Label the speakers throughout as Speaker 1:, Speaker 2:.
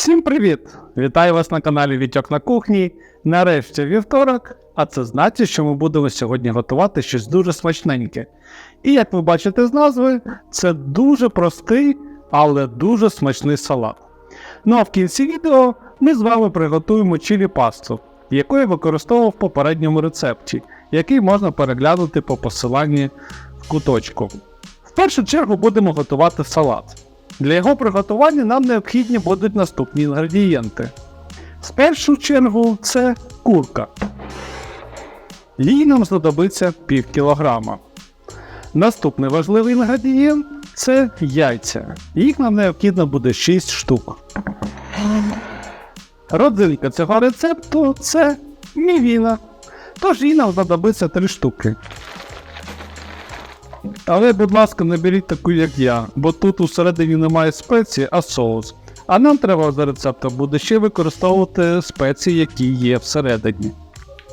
Speaker 1: Всім привіт! Вітаю вас на каналі Вітьок на кухні. Нарешті вівторок, а це значить, що ми будемо сьогодні готувати щось дуже смачненьке. І як ви бачите з назви, це дуже простий, але дуже смачний салат. Ну а в кінці відео ми з вами приготуємо чилі пасту, яку я використовував в попередньому рецепті, який можна переглянути по посиланні в куточку. В першу чергу будемо готувати салат. Для його приготування нам необхідні будуть наступні інгредієнти. В першу чергу це курка. Їй нам знадобиться пів кілограма. Наступний важливий інгредієнт це яйця. Їх нам необхідно буде 6 штук. Родзинка цього рецепту це мівіна. Тож їй нам знадобиться 3 штуки. Але, будь ласка, не беріть таку, як я, бо тут усередині немає спеції, а соус. А нам треба за рецептом буде ще використовувати спеції, які є всередині.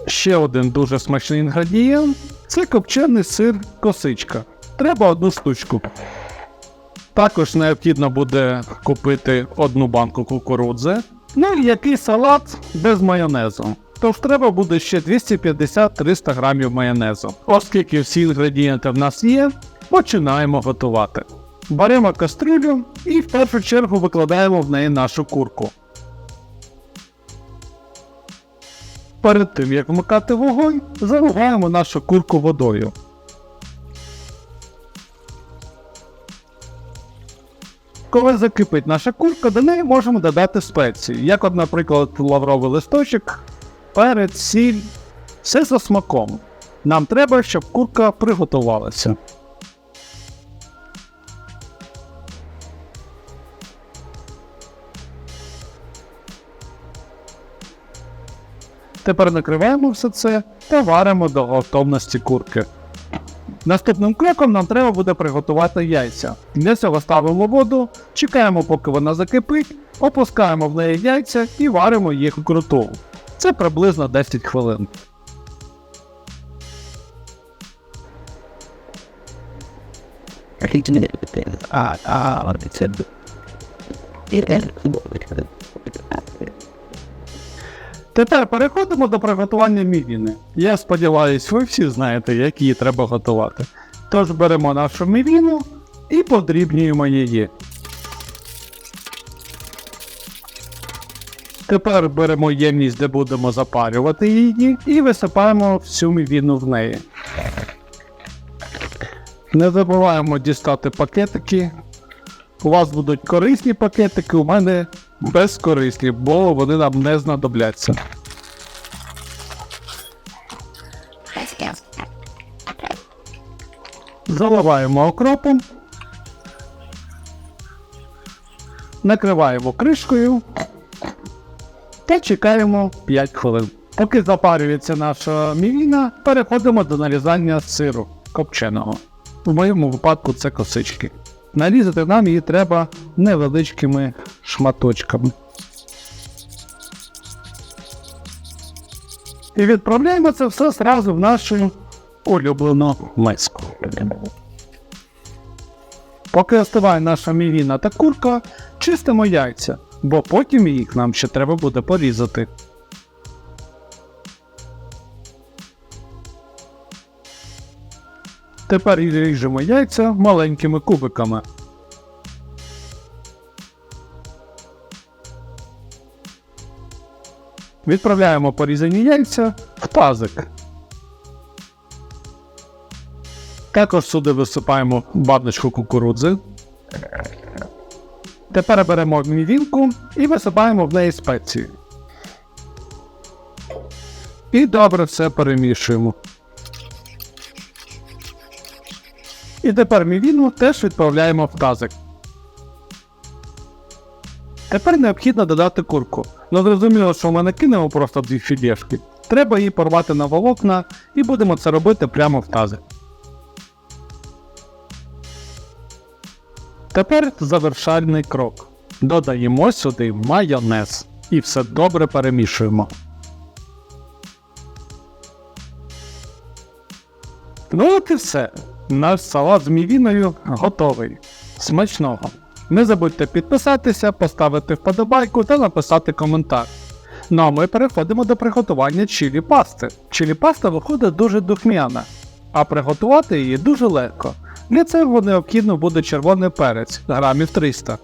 Speaker 1: Ще один дуже смачний інгредієнт це копчений сир косичка. Треба одну штучку. Також необхідно буде купити одну банку кукурудзи. Ну і який салат без майонезу. Тож треба буде ще 250-300 грамів майонезу. Оскільки всі інгредієнти в нас є, починаємо готувати. Беремо кастрюлю і в першу чергу викладаємо в неї нашу курку. Перед тим як вмикати вогонь, заливаємо нашу курку водою. Коли закипить наша курка, до неї можемо додати спеції, як, от, наприклад, лавровий листочок, перець, сіль, все за смаком. Нам треба, щоб курка приготувалася. Тепер накриваємо все це та варимо до готовності курки. Наступним кроком нам треба буде приготувати яйця. Для цього ставимо воду, чекаємо, поки вона закипить, опускаємо в неї яйця і варимо їх вкруту. Це приблизно 10 хвилин.
Speaker 2: Ah, ah, це
Speaker 1: Тепер переходимо до приготування мівіни. Я сподіваюся, ви всі знаєте, як її треба готувати. Тож беремо нашу мівіну і подрібнюємо її. Тепер беремо ємність, де будемо запарювати її, і висипаємо всю мівіну в неї. Не забуваємо дістати пакетики. У вас будуть корисні пакетики, у мене безкорисні, бо вони нам не знадобляться. Заливаємо окропом. Накриваємо кришкою та чекаємо 5 хвилин. Поки запарюється наша мівіна, переходимо до нарізання сиру копченого. В моєму випадку це косички. Нарізати нам її треба невеличкими шматочками. І відправляємо це все зразу в нашу улюблену миску. Поки остиває наша мівіна та курка, чистимо яйця, бо потім їх нам ще треба буде порізати. Тепер ріжемо яйця маленькими кубиками. Відправляємо порізані яйця в тазик. Також сюди висипаємо баночку кукурудзи. Тепер беремо мівінку і висипаємо в неї спеції. І добре все перемішуємо. І тепер мівіну теж відправляємо в тазик. Тепер необхідно додати курку. Ну зрозуміло, що ми не кинемо просто дві філешки. Треба її порвати на волокна і будемо це робити прямо в тазик. Тепер завершальний крок. Додаємо сюди майонез і все добре перемішуємо. Ну от і все. Наш салат з мівіною готовий. Смачного! Не забудьте підписатися, поставити вподобайку та написати коментар. Ну а ми переходимо до приготування чилі пасти. Чилі паста виходить дуже духмяна, а приготувати її дуже легко. Для цього необхідно буде червоний перець грамів 300.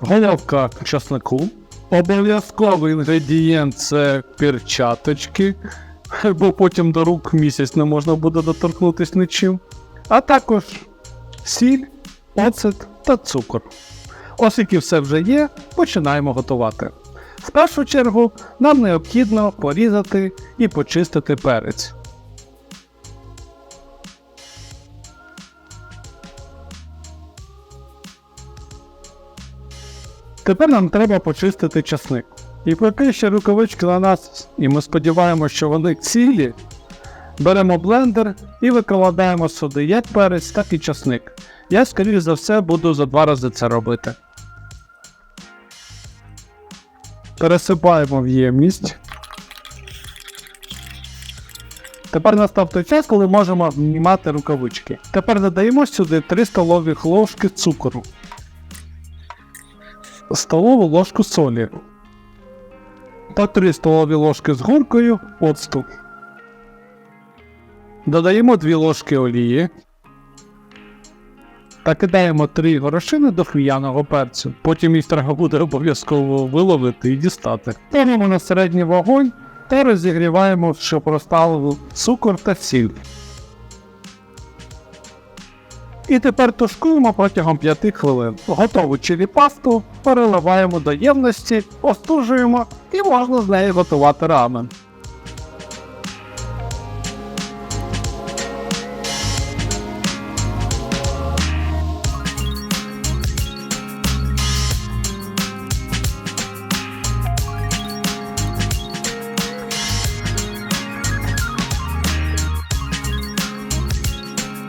Speaker 1: Головка часнику. Обов'язковий інгредієнт це перчаточки, бо потім до рук місяць не можна буде доторкнутися нічим. А також сіль, оцет та цукор. Оскільки все вже є, починаємо готувати. В першу чергу нам необхідно порізати і почистити перець. Тепер нам треба почистити часник. І поки ще рукавички на нас, і ми сподіваємося, що вони цілі, беремо блендер і викладаємо сюди як перець, так і часник. Я, скоріш за все, буду за два рази це робити. Пересипаємо в ємність. Тепер настав той час, коли можемо знімати рукавички. Тепер додаємо сюди 3 столові ложки цукру столову ложку солі та 3 столові ложки з горкою оцту. Додаємо 2 ложки олії та кидаємо 3 горошини до хвіяного перцю. Потім їх буде обов'язково виловити і дістати. Ставимо на середній вогонь та розігріваємо, щоб розталив цукор та сіль. І тепер тушкуємо протягом 5 хвилин. Готову чилі пасту переливаємо до ємності, остужуємо і можна з неї готувати рамен.